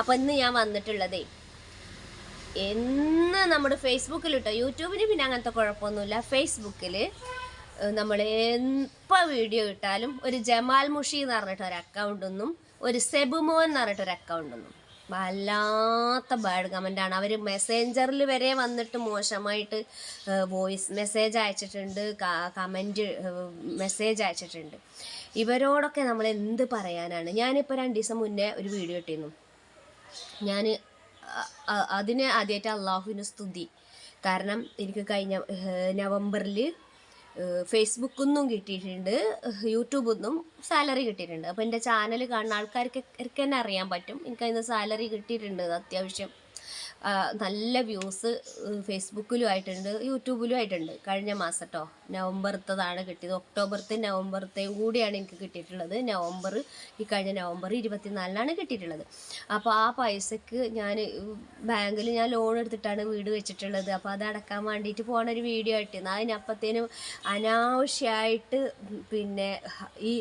അപ്പോൾ ഇന്ന് ഞാൻ വന്നിട്ടുള്ളതേ എന്ന് നമ്മുടെ ഫേസ്ബുക്കിൽ കേട്ടോ യൂട്യൂബിന് പിന്നെ അങ്ങനത്തെ കുഴപ്പമൊന്നുമില്ല. ഫേസ്ബുക്കിൽ നമ്മൾ എപ്പോൾ വീഡിയോ ഇട്ടാലും ഒരു ജമാൽ മുഷി എന്ന് പറഞ്ഞിട്ട് ഒരു അക്കൗണ്ടൊന്നും ഒരു സെബുമോൻ എന്ന് പറഞ്ഞിട്ട് ഒരു അക്കൗണ്ടൊന്നും വല്ലാത്ത ബാഡ് കമന്റാണ് അവർ മെസ്സേഞ്ചറിൽ വരെ വന്നിട്ട് മോശമായിട്ട് വോയിസ് മെസ്സേജ് അയച്ചിട്ടുണ്ട് കമന്റ് മെസ്സേജ് അയച്ചിട്ടുണ്ട്. ഇവരോടൊക്കെ നമ്മൾ എന്ത് പറയാനാണ്? ഞാനിപ്പോൾ രണ്ട് ദിവസം മുന്നേ ഒരു വീഡിയോ ഇട്ടിരുന്നു. ഞാൻ അതിനെ ആദ്യമായിട്ട് അള്ളാഹുവിന് സ്തുതി. കാരണം എനിക്ക് കഴിഞ്ഞ നവംബറിൽ ഫേസ്ബുക്കിൽ നിന്നും കിട്ടിയിട്ടുണ്ട് യൂട്യൂബിൽ നിന്നും സാലറി കിട്ടിയിട്ടുണ്ട്. അപ്പോൾ എന്റെ ചാനൽ കാണുന്ന ആൾക്കാർക്ക് തന്നെ അറിയാൻ പറ്റും. എനിക്ക് അതിന് സാലറി കിട്ടിയിട്ടുണ്ട് അത്യാവശ്യം. നല്ല വ്യൂസ് ഫേസ്ബുക്കിലും ആയിട്ടുണ്ട് യൂട്യൂബിലും ആയിട്ടുണ്ട് കഴിഞ്ഞ മാസം കേട്ടോ നവംബർത്തതാണ് കിട്ടിയത്. ഒക്ടോബർത്തെ നവംബർത്തെയും കൂടിയാണ് എനിക്ക് കിട്ടിയിട്ടുള്ളത്. നവംബർ ഈ കഴിഞ്ഞ നവംബർ ഇരുപത്തിനാലിനാണ് കിട്ടിയിട്ടുള്ളത്. അപ്പോൾ ആ പൈസക്ക് ഞാൻ ബാങ്കിൽ ഞാൻ ലോൺ എടുത്തിട്ടാണ് വീട് വെച്ചിട്ടുള്ളത്. അപ്പോൾ അത് അടക്കാൻ വേണ്ടിയിട്ട് പോണ ഒരു വീഡിയോ ആയിട്ടിരുന്നു അതിനപ്പത്തേനും അനാവശ്യമായിട്ട് പിന്നെ ഈ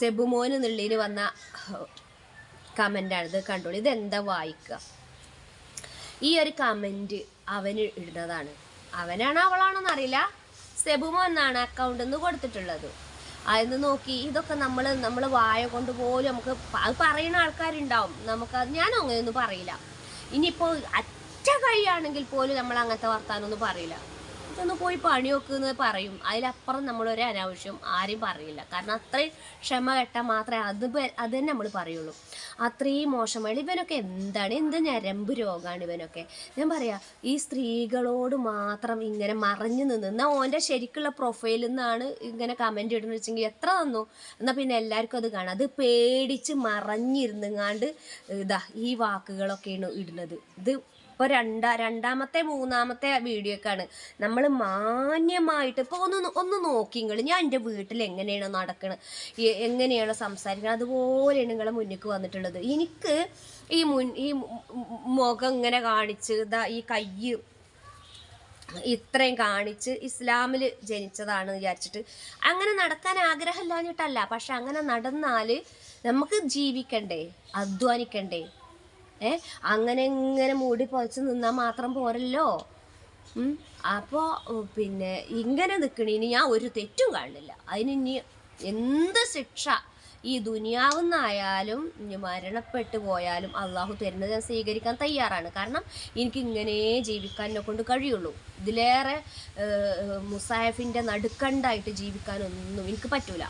സെബുമോൻ എന്നുള്ളതിന് വന്ന കമന്റാണിത് കണ്ടോളൂ. ഇതെന്താ വായിക്കുക ഈ ഒരു കമന്റ് അവന് ഇടുന്നതാണ്. അവനാണോ അവളാണോന്ന് അറിയില്ല. സെബുമോ എന്നാണ് അക്കൗണ്ടിൽ നിന്ന് കൊടുത്തിട്ടുള്ളത്. അതിന്ന് നോക്കി. ഇതൊക്കെ നമ്മൾ നമ്മൾ വായ കൊണ്ട് പോലും നമുക്ക് അത് പറയുന്ന ആൾക്കാരുണ്ടാവും. നമുക്ക് ഞാൻ അങ്ങനെയൊന്നും പറയില്ല. ഇനിയിപ്പോൾ അറ്റ കഴിയാണെങ്കിൽ പോലും നമ്മൾ അങ്ങനത്തെ വർത്താനൊന്നും പറയില്ല. ഇതൊന്ന് പോയി പണി നോക്കുന്ന് പറയും. അതിലപ്പുറം നമ്മളൊരു അനാവശ്യം ആരും പറയില്ല. കാരണം അത്രയും ക്ഷമ കെട്ടാൽ മാത്രമേ അത് അത് തന്നെ നമ്മൾ പറയുള്ളൂ. അത്രയും മോശമായി ഇവനൊക്കെ എന്താണ്? എന്ത് ഞരമ്പ് രോഗമാണ് ഇവനൊക്കെ. ഞാൻ പറയാ ഈ സ്ത്രീകളോട് മാത്രം ഇങ്ങനെ മറഞ്ഞു നിന്ന് എന്നാൽ ഓന്റെ ശരിക്കുള്ള പ്രൊഫൈലിൽ നിന്നാണ് ഇങ്ങനെ കമന്റ് ഇടുന്നത് വെച്ചെങ്കിൽ എത്ര തന്നു എന്നാൽ പിന്നെ എല്ലാവർക്കും അത് കാണാം. അത് പേടിച്ച് മറഞ്ഞിരുന്നുങ്ങാണ്ട് ഇതാ ഈ വാക്കുകളൊക്കെയാണ് ഇടുന്നത്. ഇത് ഇപ്പോൾ രണ്ടാ രണ്ടാമത്തെ മൂന്നാമത്തെ വീഡിയോക്കാണ്. നമ്മൾ മാന്യമായിട്ട് ഇപ്പോൾ ഒന്ന് ഒന്ന് നോക്കിങ്ങൾ ഞാൻ എന്റെ വീട്ടിൽ എങ്ങനെയാണ് നടക്കുന്നത് എങ്ങനെയാണ് സംസാരിക്കുന്നത് അതുപോലെയാണ് നിങ്ങളെ മുന്നിക്ക് വന്നിട്ടുള്ളത്. എനിക്ക് ഈ മുൻ ഈ മുഖം ഇങ്ങനെ കാണിച്ച് ഇതാ ഈ കയ്യ് ഇത്രയും കാണിച്ച് ഇസ്ലാമിൽ ജനിച്ചതാണ് വിചാരിച്ചിട്ട് അങ്ങനെ നടക്കാൻ ആഗ്രഹമില്ലാഞ്ഞിട്ടല്ല പക്ഷെ അങ്ങനെ നടന്നാൽ നമുക്ക് ജീവിക്കണ്ടേ അധ്വാനിക്കണ്ടേ? ഏ? അങ്ങനെ ഇങ്ങനെ മൂടി പൊതച്ച് നിന്നാൽ മാത്രം പോരല്ലോ. അപ്പോൾ പിന്നെ ഇങ്ങനെ നിൽക്കണേന് ഞാൻ ഒരു തെറ്റും കാണില്ല. അതിന് എന്ത് ശിക്ഷ? ഈ ദുനിയാവുന്നായാലും മരണപ്പെട്ടു പോയാലും അള്ളാഹു തരുന്നത് ഞാൻ സ്വീകരിക്കാൻ തയ്യാറാണ്. കാരണം എനിക്ക് ഇങ്ങനെ ജീവിക്കാൻ എന്നെ കൊണ്ട് കഴിയുള്ളൂ. ഇതിലേറെ മുസാഹിഫിന്റെ നടുക്കണ്ടായിട്ട് ജീവിക്കാനൊന്നും എനിക്ക് പറ്റൂല.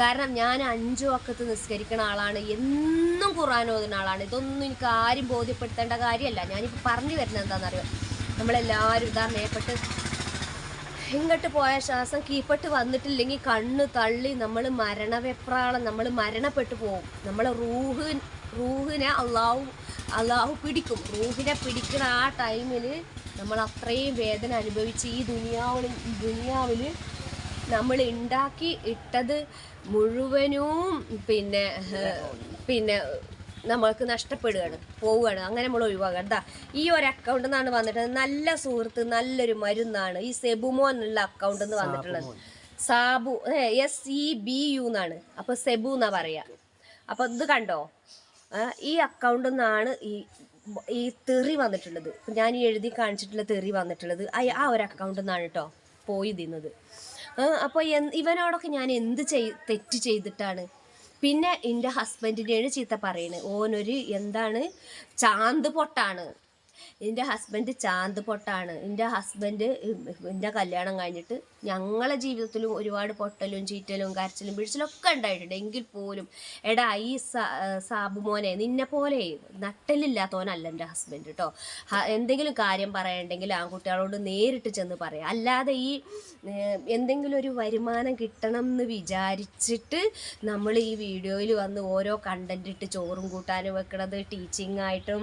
കാരണം ഞാൻ അഞ്ചു വക്കത്ത് നിസ്കരിക്കുന്ന ആളാണ്. എന്നും ഖുറാൻ ഓതുന്ന ആളാണ്. ഇതൊന്നും എനിക്ക് ആരും ബോധ്യപ്പെടുത്തേണ്ട കാര്യമല്ല. ഞാനിപ്പോൾ പറഞ്ഞു വരുന്നത് എന്താണെന്നറിയോ? നമ്മളെല്ലാവരും ഇതാ മേപ്പെട്ട് ഇങ്ങോട്ട് പോയ ശ്വാസം കീപ്പെട്ട് വന്നിട്ടില്ലെങ്കിൽ കണ്ണ് തള്ളി നമ്മൾ മരണവെപ്രാളം നമ്മൾ മരണപ്പെട്ടു പോകും. നമ്മൾ റൂഹ് റൂഹിനെ അള്ളാഹു അള്ളാഹു പിടിക്കും. റൂഹിനെ പിടിക്കുന്ന ആ ടൈമിൽ നമ്മൾ അത്രയും വേദന അനുഭവിച്ച് ഈ ദുനിയാവിൽ ദുനിയാവിൽ നമ്മൾ ഉണ്ടാക്കി ഇട്ടത് മുഴുവനും പിന്നെ പിന്നെ നമ്മൾക്ക് നഷ്ടപ്പെടുകയാണ് പോവുകയാണ്. അങ്ങനെ നമ്മൾ ഒഴിവാക്കുക എന്താ ഈ ഒരു അക്കൗണ്ടിൽ നിന്നാണ് വന്നിട്ട് നല്ല സുഹൃത്ത് നല്ലൊരു മരുന്നാണ്. ഈ സെബുമോ എന്നുള്ള അക്കൗണ്ടിൽ നിന്ന് വന്നിട്ടുള്ളത്. Sabu S E B U എന്നാണ് അപ്പോൾ സെബു എന്നാ പറയാ. അപ്പോൾ ഇത് കണ്ടോ? ഈ അക്കൗണ്ടിൽ നിന്നാണ് ഈ ഈ തെറി വന്നിട്ടുള്ളത്. ഞാൻ എഴുതി കാണിച്ചിട്ടുള്ള തെറി വന്നിട്ടുള്ളത്. ആ ഒരു അക്കൗണ്ടിൽ നിന്നാണ് കേട്ടോ പോയി തിന്നത്. അപ്പോൾ ഇവനോടൊക്കെ ഞാൻ എന്ത് ചെയ് തെറ്റ് ചെയ്തിട്ടാണ്? പിന്നെ എന്റെ ഹസ്ബൻഡിനെയാണ് ചീത്ത പറയുന്നത് ഓനൊരു എന്താണ്? ചാന്ത് പൊട്ടാണ്. എന്റെ ഹസ്ബൻഡ് ചാന്ത് പൊട്ടാണ്. എന്റെ ഹസ്ബൻഡ് എന്റെ കല്യാണം കഴിഞ്ഞിട്ട് ഞങ്ങളെ ജീവിതത്തിലും ഒരുപാട് പൊട്ടലും ചീറ്റലും കരച്ചിലും പിടിച്ചിലും ഒക്കെ ഉണ്ടായിട്ടുണ്ട്. എങ്കിൽ പോലും എടാ ഈ സാബു മോനെ നിന്നെ പോലെ നട്ടലില്ലാത്തവനല്ല എന്റെ ഹസ്ബൻഡ് കേട്ടോ എന്തെങ്കിലും കാര്യം പറയണ്ടെങ്കിൽ ആൺകുട്ടികളോട് നേരിട്ട് ചെന്ന് പറയാം. അല്ലാതെ ഈ എന്തെങ്കിലും ഒരു വരുമാനം കിട്ടണം എന്ന് വിചാരിച്ചിട്ട് നമ്മൾ ഈ വീഡിയോയിൽ വന്ന് ഓരോ കണ്ടന്റ് ഇട്ട് ചോറും കൂട്ടാനും വെക്കണത് ടീച്ചിങ് ആയിട്ടും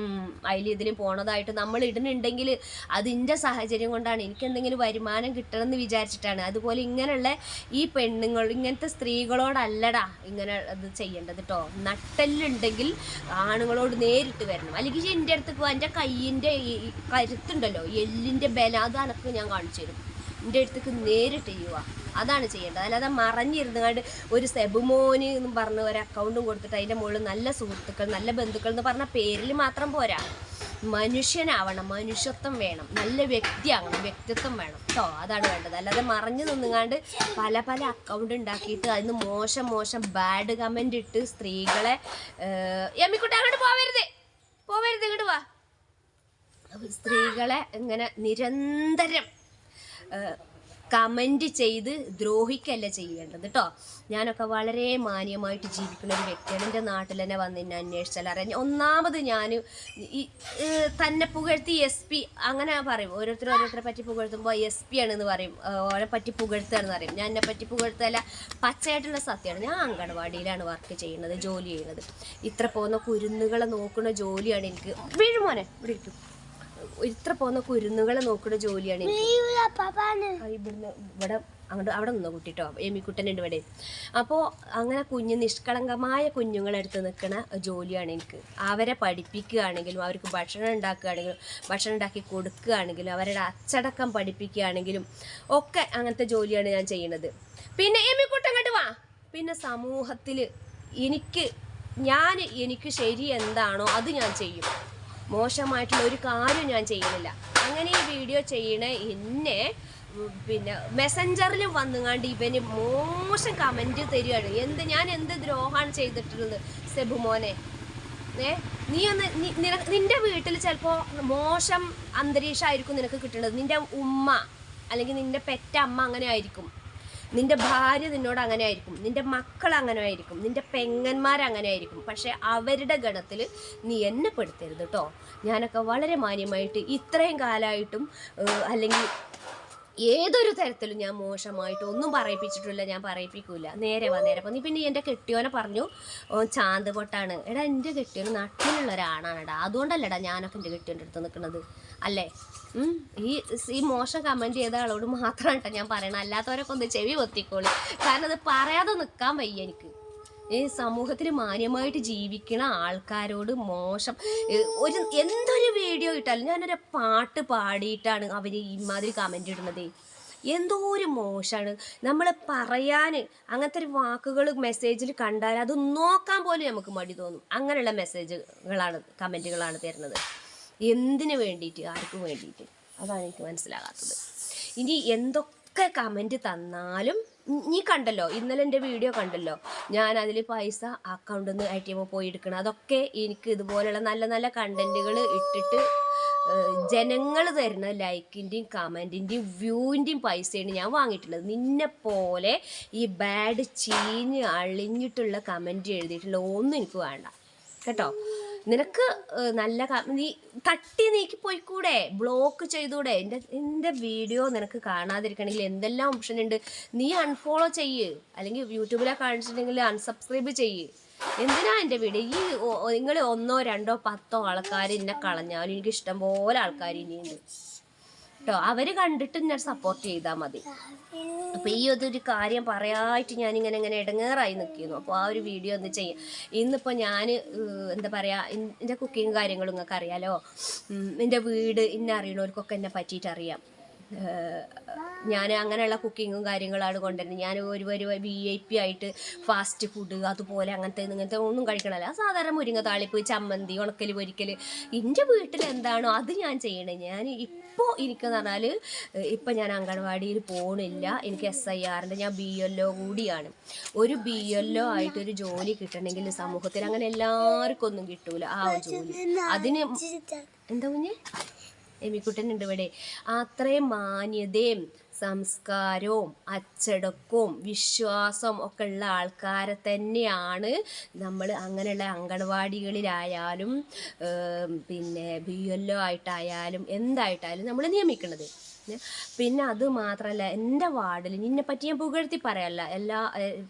അതിൽ ഇതിലും പോണതായിട്ട് നമ്മൾ ഇടുന്നുണ്ടെങ്കിൽ അതിന്റെ സാഹചര്യം കൊണ്ടാണ്. എനിക്ക് എന്തെങ്കിലും വരുമാനം കിട്ടണമെന്ന് വിചാരിച്ചിട്ടാണ്. അതുപോലെ ഇങ്ങനെയുള്ള ഈ പെണ്ണുങ്ങൾ ഇങ്ങനത്തെ സ്ത്രീകളോടല്ലടാ ഇങ്ങനെ അത് ചെയ്യേണ്ടത് കേട്ടോ നട്ടെല്ലുണ്ടെങ്കിൽ ആണുങ്ങളോട് നേരിട്ട് വരണം. അല്ലെങ്കിൽ എന്റെ അടുത്തേക്ക് എന്റെ കയ്യിന്റെ കരുത്തുണ്ടല്ലോ. എല്ലിന്റെ ബലം ഞാൻ കാണിച്ചു തരും. എന്റെ അടുത്തേക്ക് നേരിട്ട് ചെയ്യുക അതാണ് ചെയ്യേണ്ടത്. അല്ലാതെ മറഞ്ഞിരുന്നുകൊണ്ട് ഒരു സെബുമോന് എന്ന് പറഞ്ഞ ഒരു അക്കൗണ്ടും കൊടുത്തിട്ട് അതിന്റെ മുകളിൽ നല്ല സുഹൃത്തുക്കൾ നല്ല ബന്ധുക്കൾ എന്ന് പറഞ്ഞ പേരിൽ മാത്രം പോരാ. മനുഷ്യനാവണം മനുഷ്യത്വം വേണം നല്ല വ്യക്തിയാകണം വ്യക്തിത്വം വേണം കേട്ടോ അതാണ് വേണ്ടത്. അല്ലാതെ മറഞ്ഞു നിന്നുങ്ങാണ്ട് പല പല അക്കൗണ്ട് ഉണ്ടാക്കിയിട്ട് അതിന് മോശം മോശം ബാഡ് കമന്റ് ഇട്ട് സ്ത്രീകളെ എമ്മിക്കുട്ടി അങ്ങോട്ട് പോവരുത്. പോവരുത് ഇങ്ങോട്ട് വാ. സ്ത്രീകളെ ഇങ്ങനെ നിരന്തരം കമന്റ് ചെയ്ത് ദ്രോഹിക്കല്ല ചെയ്യേണ്ടത് കേട്ടോ ഞാനൊക്കെ വളരെ മാന്യമായിട്ട് ജീവിക്കുന്ന ഒരു വ്യക്തിയാണ്. എന്റെ നാട്ടിൽ തന്നെ വന്ന് എന്നെ അന്വേഷിച്ചാൽ അറിയാം. ഒന്നാമത് ഞാൻ ഈ തന്നെ പുകഴ്ത്തി എസ് പി അങ്ങനെ പറയും. ഓരോരുത്തർ ഓരോരുത്തരെ പറ്റി പുകഴ്ത്തുമ്പോൾ എസ് പി ആണെന്ന് പറയും. ഓരോ പറ്റി പുകഴ്ത്തുകയാണെന്ന് പറയും. ഞാൻ എന്നെ പറ്റി പുകഴ്ത്തല്ല പച്ചയായിട്ടുള്ള സത്യമാണ്. ഞാൻ അങ്കണവാടിയിലാണ് വർക്ക് ചെയ്യുന്നത് ജോലി ചെയ്യുന്നത്. ഇത്ര പോകുന്ന കുരുന്നുകളെ നോക്കുന്ന ജോലിയാണ് എനിക്ക്. വീഴുമോനെ ഇരിക്കും. ഇത്ര പോകുന്ന കുരുന്നുകളെ നോക്കുന്ന ജോലിയാണ് ഇവിടുന്ന് ഇവിടെ അങ്ങോട്ട് അവിടെ നിന്നോ കുട്ടിട്ടോ? എമിക്കുട്ടനുണ്ട് ഇവിടെ. അപ്പോൾ അങ്ങനെ കുഞ്ഞ് നിഷ്കളങ്കമായ കുഞ്ഞുങ്ങളെടുത്ത് നിൽക്കുന്ന ജോലിയാണ് എനിക്ക്. അവരെ പഠിപ്പിക്കുകയാണെങ്കിലും അവർക്ക് ഭക്ഷണം ഉണ്ടാക്കുകയാണെങ്കിലും ഭക്ഷണം ഉണ്ടാക്കി കൊടുക്കുകയാണെങ്കിലും അവരുടെ അച്ചടക്കം പഠിപ്പിക്കുകയാണെങ്കിലും ഒക്കെ അങ്ങനത്തെ ജോലിയാണ് ഞാൻ ചെയ്യുന്നത്. പിന്നെ എമിക്കുട്ടൻ കണ്ടു വാ. പിന്നെ സമൂഹത്തിൽ എനിക്ക് ഞാൻ എനിക്ക് ശരി എന്താണോ അത് ഞാൻ ചെയ്യും. മോശമായിട്ടുള്ള ഒരു കാര്യം ഞാൻ ചെയ്യുന്നില്ല. അങ്ങനെ ഈ വീഡിയോ ചെയ്യണ എന്നെ പിന്നെ മെസ്സഞ്ചറിൽ വന്നുങ്ങാണ്ട് ഇവന് മോശം കമന്റ് തരികയാണ്. എന്ത് ഞാൻ എന്ത് ദ്രോഹമാണ് ചെയ്തിട്ടുള്ളത്? സെബുമോനെ ഏ? നീ ഒന്ന് നിന്റെ വീട്ടിൽ ചിലപ്പോൾ മോശം അന്തരീക്ഷമായിരിക്കും നിനക്ക് കിട്ടുന്നത് നിന്റെ ഉമ്മ അല്ലെങ്കിൽ നിന്റെ പെറ്റ അമ്മ അങ്ങനെ ആയിരിക്കും. നിന്റെ ഭാര്യ നിന്നോട് അങ്ങനെ ആയിരിക്കും നിന്റെ മക്കൾ അങ്ങനെ ആയിരിക്കും നിന്റെ പെങ്ങന്മാർ അങ്ങനെ ആയിരിക്കും പക്ഷെ അവരുടെ ഗണത്തിൽ നീ എന്നെ പെടുത്തരുത് കേട്ടോ ഞാനൊക്കെ വളരെ മാന്യമായിട്ട് ഇത്രയും കാലമായിട്ടും അല്ലെങ്കിൽ ഏതൊരു തരത്തിലും ഞാൻ മോശമായിട്ട് ഒന്നും പറയിപ്പിച്ചിട്ടില്ല ഞാൻ പറയിപ്പിക്കൂല. നേരെ വാ നേരെ നീ പിന്നെ എന്റെ കെട്ടിയോനെ പറഞ്ഞു ഓ ചാന്ത് പൊട്ടാണ്. എടാ എന്റെ കെട്ടിയോന് നട്ടിലുള്ള ഒരാണാണെടാ അതുകൊണ്ടല്ലടാ ഞാനൊക്കെ എന്റെ കെട്ടിയോന്റെ അടുത്ത് നിൽക്കുന്നത് അല്ലേ? ഈ ഈ മോശം കമന്റ് ചെയ്ത ആളോട് മാത്രമാണ് കേട്ടോ ഞാൻ പറയണത്. അല്ലാത്തവരൊക്കെ ഒന്ന് ചെവി പൊത്തിക്കോളി. കാരണം അത് പറയാതെ നിൽക്കാൻ വയ്യ എനിക്ക്. ഈ സമൂഹത്തിൽ മാന്യമായിട്ട് ജീവിക്കുന്ന ആൾക്കാരോട് മോശം. ഒരു എന്തൊരു വീഡിയോ ഇട്ടാലും ഞാനൊരു പാട്ട് പാടിയിട്ടാണ് അവർ ഇമാതിരി കമന്റ് ഇടുന്നത്. എന്തോ ഒരു മോശമാണ് നമ്മൾ പറയാൻ അങ്ങനത്തെ ഒരു വാക്കുകൾ മെസ്സേജിൽ കണ്ടാൽ അത് നോക്കാൻ പോലും നമുക്ക് മടി തോന്നും. അങ്ങനെയുള്ള മെസ്സേജുകളാണ് കമന്റുകളാണ് തരുന്നത്. എന്തിനു വേണ്ടിയിട്ട്? ആർക്കും വേണ്ടിയിട്ട്. അതാണ് എനിക്ക് മനസ്സിലാകാത്തത്. ഇനി എന്തൊക്കെ കമന്റ് തന്നാലും നി- കണ്ടല്ലോ ഇന്നലെ എന്റെ വീഡിയോ കണ്ടല്ലോ. ഞാൻ അതിൽ പൈസ അക്കൗണ്ടിൽ നിന്ന് ഐ ടി എം പോയി എടുക്കണം. അതൊക്കെ എനിക്ക് ഇതുപോലെയുള്ള നല്ല നല്ല കണ്ടന്റുകൾ ഇട്ടിട്ട് ജനങ്ങൾ തരുന്ന ലൈക്കിന്റെയും കമന്റിന്റെയും വ്യൂവിന്റെയും പൈസയാണ് ഞാൻ വാങ്ങിയിട്ടുള്ളത്. നിന്നെ പോലെ ഈ ബാഡ് ചീഞ്ഞ് അളിഞ്ഞിട്ടുള്ള കമന്റ് എഴുതിയിട്ടുള്ള ഒന്നും എനിക്ക് വേണ്ട. കേട്ടോ? നിനക്ക് നല്ല നീ തട്ടി നീക്കി പോയിക്കൂടെ? ബ്ലോക്ക് ചെയ്തൂടെ? എന്റെ എന്റെ വീഡിയോ നിനക്ക് കാണാതിരിക്കണമെങ്കിൽ എന്തെല്ലാം ഓപ്ഷൻ ഉണ്ട് നീ അൺഫോളോ ചെയ്യ്. അല്ലെങ്കിൽ യൂട്യൂബിലെ കാണിച്ചിട്ടുണ്ടെങ്കിൽ അൺസബ്സ്ക്രൈബ് ചെയ്യ്. എന്തിനാ എന്റെ വീഡിയോ? ഈ നിങ്ങൾ ഒന്നോ രണ്ടോ പത്തോ ആൾക്കാർ എന്നെ കളഞ്ഞാലും എനിക്ക് ഇഷ്ടം പോലെ ആൾക്കാർ ഇനിയുണ്ട്. കേട്ടോ അവർ കണ്ടിട്ട് ഞാൻ സപ്പോർട്ട് ചെയ്താൽ മതി. അപ്പോൾ ഈ ഒരു കാര്യം പറയായിട്ട് ഞാൻ ഇങ്ങനെ ഇടങ്ങേറായി നിൽക്കുന്നു അപ്പോൾ ആ ഒരു വീഡിയോ ഒന്ന് ചെയ്യാം. ഇന്നിപ്പോൾ ഞാൻ എന്താ പറയാ ഇൻ- എന്റെ കുക്കിങ് കാര്യങ്ങളും നിങ്ങൾക്ക് അറിയാലോ? എന്റെ വീട് ഇന്നെ അറിയണവർക്കൊക്കെ എന്നെ പറ്റിയിട്ട് അറിയാം ഞാൻ അങ്ങനെയുള്ള കുക്കിങ്ങും കാര്യങ്ങളാണ് കൊണ്ടുവരുന്നത്. ഞാൻ ഒരു ഒരു വി ഐ പി ആയിട്ട് ഫാസ്റ്റ് ഫുഡ് അതുപോലെ അങ്ങനത്തെ ഇങ്ങനത്തെ ഒന്നും കഴിക്കണമല്ല. സാധാരണ മുരിങ്ങ താളിപ്പ് ചമ്മന്തി ഉണക്കൽ പൊരിക്കൽ എന്റെ വീട്ടിൽ എന്താണോ അത് ഞാൻ ചെയ്യണേ. ഞാൻ ഇപ്പോൾ എനിക്കെന്ന് പറഞ്ഞാൽ ഇപ്പം ഞാൻ അംഗൻവാടിയിൽ പോകണില്ല എനിക്ക് എസ് ഐ ആറിന്റെ ഞാൻ ബി ഒ കൂടിയാണ്. ഒരു ബി എൽ ഒ ആയിട്ട് ഒരു ജോലി കിട്ടണമെങ്കിൽ സമൂഹത്തിൽ അങ്ങനെ എല്ലാവർക്കും ഒന്നും കിട്ടൂല. ആ ജോലി. അതിന് എന്താ കുഞ്ഞ്? എമിക്കുട്ടനുണ്ട് ഇവിടെ അത്രയും മാന്യതയും സംസ്കാരവും അച്ചടക്കവും വിശ്വാസവും ഒക്കെ ഉള്ള ആൾക്കാരെ തന്നെയാണ് നമ്മൾ അങ്ങനെയുള്ള അങ്കണവാടികളിലായാലും പിന്നെ ബി എൽ ഒ ആയിട്ടായാലും എന്തായിട്ടായാലും നമ്മൾ നിയമിക്കുന്നത് പിന്നെ അത് മാത്രമല്ല എന്റെ വാർഡിൽ നിന്നെ പറ്റി ഞാൻ പുകഴ്ത്തി പറയല്ല. എല്ലാ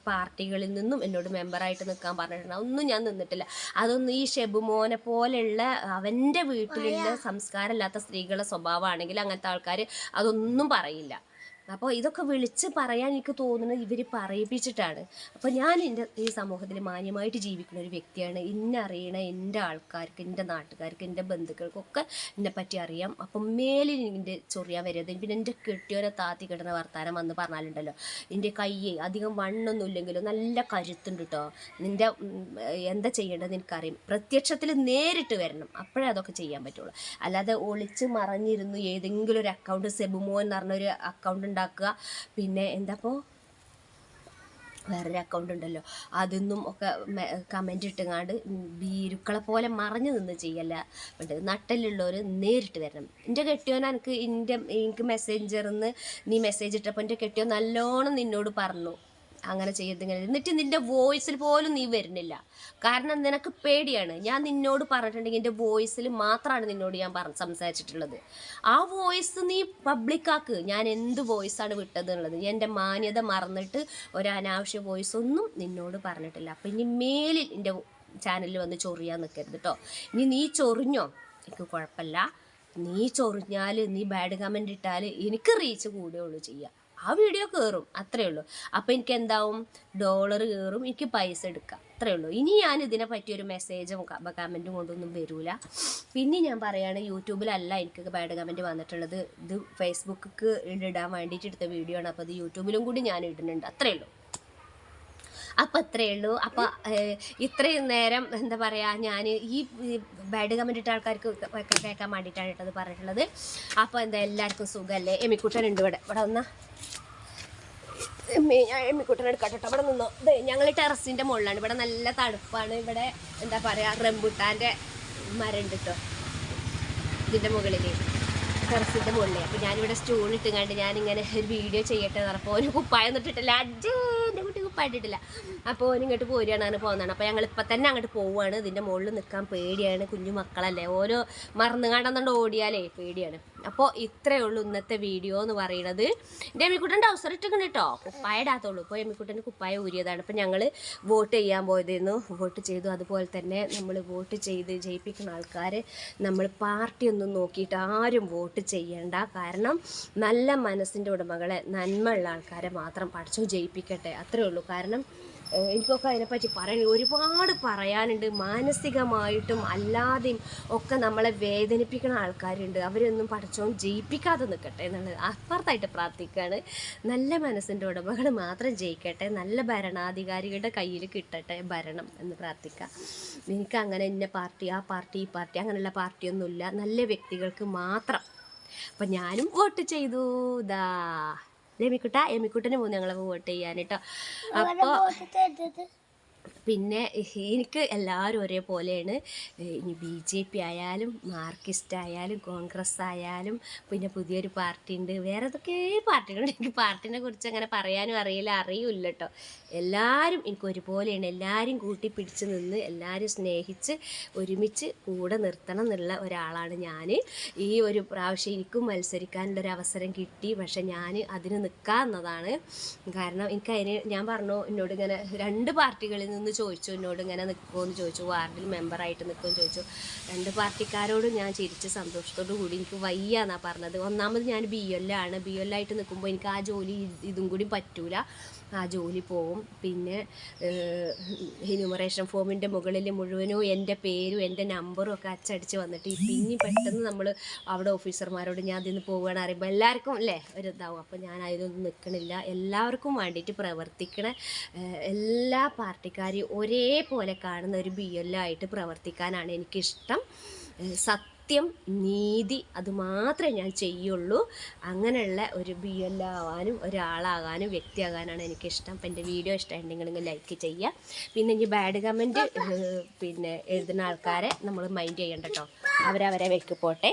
പാർട്ടികളിൽ നിന്നും എന്നോട് മെമ്പറായിട്ട് നിൽക്കാൻ പറഞ്ഞിട്ടുണ്ട്. ഒന്നും ഞാൻ നിന്നിട്ടില്ല. അതൊന്നും ഈ ഷെബുമോനെ പോലെയുള്ള അവന്റെ വീട്ടിലുള്ള സംസ്കാരമില്ലാത്ത സ്ത്രീകളുടെ സ്വഭാവമാണെങ്കിൽ അങ്ങനത്തെ ആൾക്കാർ അതൊന്നും പറയില്ല. അപ്പോൾ ഇതൊക്കെ വിളിച്ച് പറയാൻ എനിക്ക് തോന്നുന്നത് ഇവർ പറയിപ്പിച്ചിട്ടാണ്. അപ്പോൾ ഞാൻ എന്റെ ഈ സമൂഹത്തിൽ മാന്യമായിട്ട് ജീവിക്കുന്ന ഒരു വ്യക്തിയാണ്. എന്നെ അറിയണ എന്റെ ആൾക്കാർക്ക് എന്റെ നാട്ടുകാർക്ക് എന്റെ ബന്ധുക്കൾക്കൊക്കെ എന്നെ പറ്റി അറിയാം. അപ്പം മേലിൽ എന്റെ ചൊറിയാൻ വരരുത്. പിന്നെ എന്റെ കെട്ടിയോരെ താത്തി കിടന്ന വർത്താനം വന്ന് പറഞ്ഞാലുണ്ടല്ലോ. എന്റെ കയ്യെ അധികം വണ്ണൊന്നും ഇല്ലെങ്കിലും നല്ല കരുത്തുണ്ട് കേട്ടോ നിന്റെ എന്താ ചെയ്യേണ്ടത് എനിക്കറിയും. പ്രത്യക്ഷത്തിൽ നേരിട്ട് വരണം. അപ്പോഴേ അതൊക്കെ ചെയ്യാൻ പറ്റുള്ളൂ. അല്ലാതെ ഒളിച്ച് മറഞ്ഞിരുന്നു ഏതെങ്കിലും ഒരു അക്കൗണ്ട് സെബുമോ എന്ന് പറഞ്ഞൊരു അക്കൗണ്ട് ഉണ്ടാക്കുക. പിന്നെ എന്താപ്പോൾ വേറൊരു അക്കൗണ്ട് ഉണ്ടല്ലോ. അതൊന്നും ഒക്കെ കമന്റ് ഇട്ടുങ്ങാണ്ട് ഭീരുക്കളെ പോലെ മറഞ്ഞു നിന്ന് ചെയ്യല്ല. ഉണ്ട് നട്ടലുള്ളവർ നേരിട്ട് വരണം. എന്റെ കെട്ടിയോൻ എനിക്ക് എന്റെ എനിക്ക് മെസ്സേഞ്ചറിൽ നിന്ന് നീ മെസ്സേജ് ഇട്ടപ്പോൾ എന്റെ കെട്ടിയോ നല്ലോണം നിന്നോട് പറഞ്ഞു. അങ്ങനെ ചെയ്യരുത് ഇങ്ങനെ. എന്നിട്ട് നിന്റെ വോയിസിൽ പോലും നീ വരുന്നില്ല. കാരണം നിനക്ക് പേടിയാണ്. ഞാൻ നിന്നോട് പറഞ്ഞിട്ടുണ്ടെങ്കിൽ എന്റെ വോയിസിൽ മാത്രമാണ് നിന്നോട് ഞാൻ പറ സംസാരിച്ചിട്ടുള്ളത്. ആ വോയിസ് നീ പബ്ലിക്കാക്ക് ഞാൻ എന്ത് വോയിസാണ് വിട്ടത് എന്നുള്ളത് എന്റെ മാന്യത മറന്നിട്ട് ഒരു അനാവശ്യ വോയിസ് ഒന്നും നിന്നോട് പറഞ്ഞിട്ടില്ല. അപ്പം ഇനി മേലിൽ എന്റെ ചാനലിൽ വന്ന് ചൊറിയാൻ നിൽക്കരുത് കേട്ടോ ഇനി നീ ചൊറിഞ്ഞോ? എനിക്ക് കുഴപ്പമില്ല. നീ ചൊറിഞ്ഞാൽ നീ ബാഡ് കമന്റ് ഇട്ടാൽ എനിക്ക് റീച്ച് കൂടുകയുള്ളൂ ചെയ്യുക ആ വീഡിയോ കയറും അത്രേ ഉള്ളൂ. അപ്പോൾ എനിക്ക് എന്താവും? ഡോളർ കയറും എനിക്ക് പൈസ എടുക്കാം. അത്രേ ഉള്ളൂ. ഇനി ഞാൻ ഇതിനെ പറ്റി ഒരു മെസ്സേജും കമന്റും കൊണ്ടൊന്നും വരൂല. പിന്നെ ഞാൻ പറയുകയാണ് യൂട്യൂബിലല്ല എനിക്ക് ബാഡ് കമന്റ് വന്നിട്ടുള്ളത്. ഇത് ഫേസ്ബുക്ക് ഇടാൻ വേണ്ടിയിട്ട് എടുത്ത വീഡിയോ ആണ്. അപ്പോൾ അത് യൂട്യൂബിലും കൂടി ഞാൻ ഇടുന്നുണ്ട്. അത്രേ ഉള്ളൂ. അപ്പം അത്രയേ ഉള്ളൂ. അപ്പം ഇത്രയും നേരം എന്താ പറയുക ഞാൻ ഈ ബാഡ് കമന്റ് ഇട്ട ആൾക്കാർക്ക് കേൾക്കാൻ വേണ്ടിയിട്ടാണ് ഇട്ടത് പറഞ്ഞിട്ടുള്ളത്. അപ്പോൾ എന്താ എല്ലാവർക്കും സുഖമല്ലേ എമിക്കുട്ടനുണ്ട് ഇവിടെ. ഇവിടെ എടുക്കട്ടെ കേട്ടോ. ഇവിടെ നിന്നോ ഞങ്ങൾ ടെറസിന്റെ മുകളിലാണ്. ഇവിടെ നല്ല തണുപ്പാണ്. ഇവിടെ എന്താ പറയാ റംബുട്ടാന്റെ മരം ഉണ്ട് കേട്ടോ ഇതിന്റെ മുകളിൽ ടെറസിന്റെ മുകളിൽ അപ്പോൾ ഞാനിവിടെ ഇട്ടുകൊണ്ട് ഞാൻ ഇങ്ങനെ ഒരു വീഡിയോ ചെയ്യട്ടെ എന്ന് ഒരു കുപ്പായം ഇട്ടിട്ടില്ല. അജ്ജേ എന്റെ കുട്ടി കുപ്പായം ഇട്ടിട്ടില്ല. അപ്പോൾ ഓൻ ഇങ്ങോട്ട് പോരുകയാണ് അങ്ങനെ പോകുന്നതാണ് അപ്പോൾ ഞങ്ങൾ ഇപ്പം തന്നെ അങ്ങോട്ട് പോവുകയാണ് ഇതിന്റെ മുകളിൽ നിൽക്കാൻ പേടിയാണ്. കുഞ്ഞു മക്കളല്ലേ. ഓരോ മറന്നു കണ്ടെന്നുകൊണ്ട് ഓടിയാലേ പേടിയാണ്. അപ്പോൾ ഇത്രയേ ഉള്ളൂ ഇന്നത്തെ വീഡിയോ എന്ന് പറയുന്നത്. എന്റെ എമ്മിക്കുട്ടന്റെ അവസരം ഇട്ടിട്ടുണ്ട് കേട്ടോ. കുപ്പായ ഇടാത്തുള്ളൂ ഇപ്പോൾ എമ്മിക്കുട്ടന്റെ കുപ്പായ ഊരിയതാണ്. ഇപ്പം ഞങ്ങൾ വോട്ട് ചെയ്യാൻ പോയതായിരുന്നു. വോട്ട് ചെയ്തു. അതുപോലെ തന്നെ നമ്മൾ വോട്ട് ചെയ്ത് ജയിപ്പിക്കുന്ന ആൾക്കാർ നമ്മൾ പാർട്ടിയൊന്നും നോക്കിയിട്ട് ആരും വോട്ട് ചെയ്യേണ്ട. കാരണം നല്ല മനസ്സിന്റെ ഉടമകളെ നന്മയുള്ള ആൾക്കാരെ മാത്രം പഠിച്ചു ജയിപ്പിക്കട്ടെ. അത്രേ ഉള്ളൂ. കാരണം എനിക്കൊക്കെ അതിനെപ്പറ്റി പറയാൻ ഒരുപാട് പറയാനുണ്ട്. മാനസികമായിട്ടും അല്ലാതെയും ഒക്കെ നമ്മളെ വേദനിപ്പിക്കുന്ന ആൾക്കാരുണ്ട്. അവരൊന്നും പഠിച്ചോണ്ട് ജയിപ്പിക്കാതെ നിൽക്കട്ടെ എന്നുള്ളത് അപ്പുറത്തായിട്ട് പ്രാർത്ഥിക്കുകയാണ് നല്ല മനസ്സിന്റെ ഉടമകൾ മാത്രം ജയിക്കട്ടെ. നല്ല ഭരണാധികാരികളുടെ കയ്യിൽ കിട്ടട്ടെ ഭരണം എന്ന് പ്രാർത്ഥിക്കാം. എനിക്ക് അങ്ങനെ ഇന്ന പാർട്ടി ആ പാർട്ടി ഈ പാർട്ടി അങ്ങനെയുള്ള പാർട്ടിയൊന്നുമില്ല. നല്ല വ്യക്തികൾക്ക് മാത്രം. അപ്പം ഞാനും വോട്ട് ചെയ്തു. ദാ. എമിക്കുട്ട എമിക്കുട്ടന് പോകും ഞങ്ങളൊക്കെ വോട്ട് ചെയ്യാൻ കേട്ടോ അപ്പോൾ പിന്നെ എനിക്ക് എല്ലാവരും ഒരേപോലെയാണ്. ഇനി ബി ജെ പി ആയാലും മാർക്കിസ്റ്റ് ആയാലും കോൺഗ്രസ് ആയാലും പിന്നെ പുതിയൊരു പാർട്ടി ഉണ്ട് വേറെ ഏതൊക്കെ പാർട്ടികളുണ്ട്. എനിക്ക് പാർട്ടിനെ കുറിച്ച് അങ്ങനെ പറയാനും അറിയില്ല അറിയില്ല കേട്ടോ എല്ലാവരും എനിക്ക് ഒരുപോലെയാണ്. എല്ലാവരും കൂട്ടി പിടിച്ച് നിന്ന് എല്ലാവരും സ്നേഹിച്ച് ഒരുമിച്ച് കൂടെ നിർത്തണം എന്നുള്ള ഒരാളാണ് ഞാൻ ഈ ഒരു പ്രാവശ്യം എനിക്കും മത്സരിക്കാനുള്ള ഒരു അവസരം കിട്ടി. പക്ഷെ ഞാൻ അതിന് നിൽക്കാവുന്നതാണ് കാരണം എനിക്ക് അതിന് ഞാൻ പറഞ്ഞു എന്നോട് ഇങ്ങനെ രണ്ട് പാർട്ടികളിൽ നിന്ന് ചോദിച്ചു എന്നോട് ഇങ്ങനെ നിൽക്കുമെന്ന് ചോദിച്ചു വാർഡിൽ മെമ്പറായിട്ട് നിൽക്കുമെന്ന് ചോദിച്ചു. രണ്ട് പാർട്ടിക്കാരോടും ഞാൻ ചിരിച്ച് സന്തോഷത്തോടു കൂടി എനിക്ക് വയ്യ എന്നാണ് പറഞ്ഞത്. ഒന്നാമത് ഞാൻ ബി എല്ലാണ് ബി എല്ലായിട്ട് നിൽക്കുമ്പോൾ എനിക്ക് ആ ജോലി ഇതും കൂടി പറ്റൂല. ആ ജോലി പോവും. പിന്നെ എന്യൂമറേഷൻ ഫോമിന്റെ മുകളിൽ മുഴുവനും എന്റെ പേരും എന്റെ നമ്പറും ഒക്കെ അച്ചടിച്ച് വന്നിട്ട് പിന്നെ പെട്ടെന്ന് നമ്മൾ അവിടെ ഓഫീസർമാരോട് ഞാൻ അതിൽ നിന്ന് പോവുകയാണ് അറിയുമ്പോൾ എല്ലാവർക്കും അല്ലേ ഒരു ഇതാവും അപ്പോൾ ഞാൻ അതിലൊന്നും നിൽക്കണില്ല എല്ലാവർക്കും വേണ്ടിയിട്ട് പ്രവർത്തിക്കണ എല്ലാ പാർട്ടിക്കാരെയും ഒരേപോലെ കാണുന്ന ഒരു ബി ആയിട്ട് പ്രവർത്തിക്കാനാണ് എനിക്കിഷ്ടം. ഏഹ്, സത്യം നീതി അത് മാത്രമേ ഞാൻ ചെയ്യുള്ളൂ. അങ്ങനെയുള്ള ഒരു ബി എൽ ആവാനും ഒരാളാകാനും വ്യക്തിയാകാനാണ് എനിക്കിഷ്ടം. അപ്പം എന്റെ വീഡിയോ ഇഷ്ടമുണ്ടെങ്കിൽ ലൈക്ക് ചെയ്യുക. പിന്നെ ഇനി ബാഡ് കമന്റ് പിന്നെ എഴുതുന്ന ആൾക്കാരെ നമ്മൾ മൈൻഡ് ചെയ്യണ്ട കേട്ടോ അവരവരെ വെക്ക് പോട്ടെ.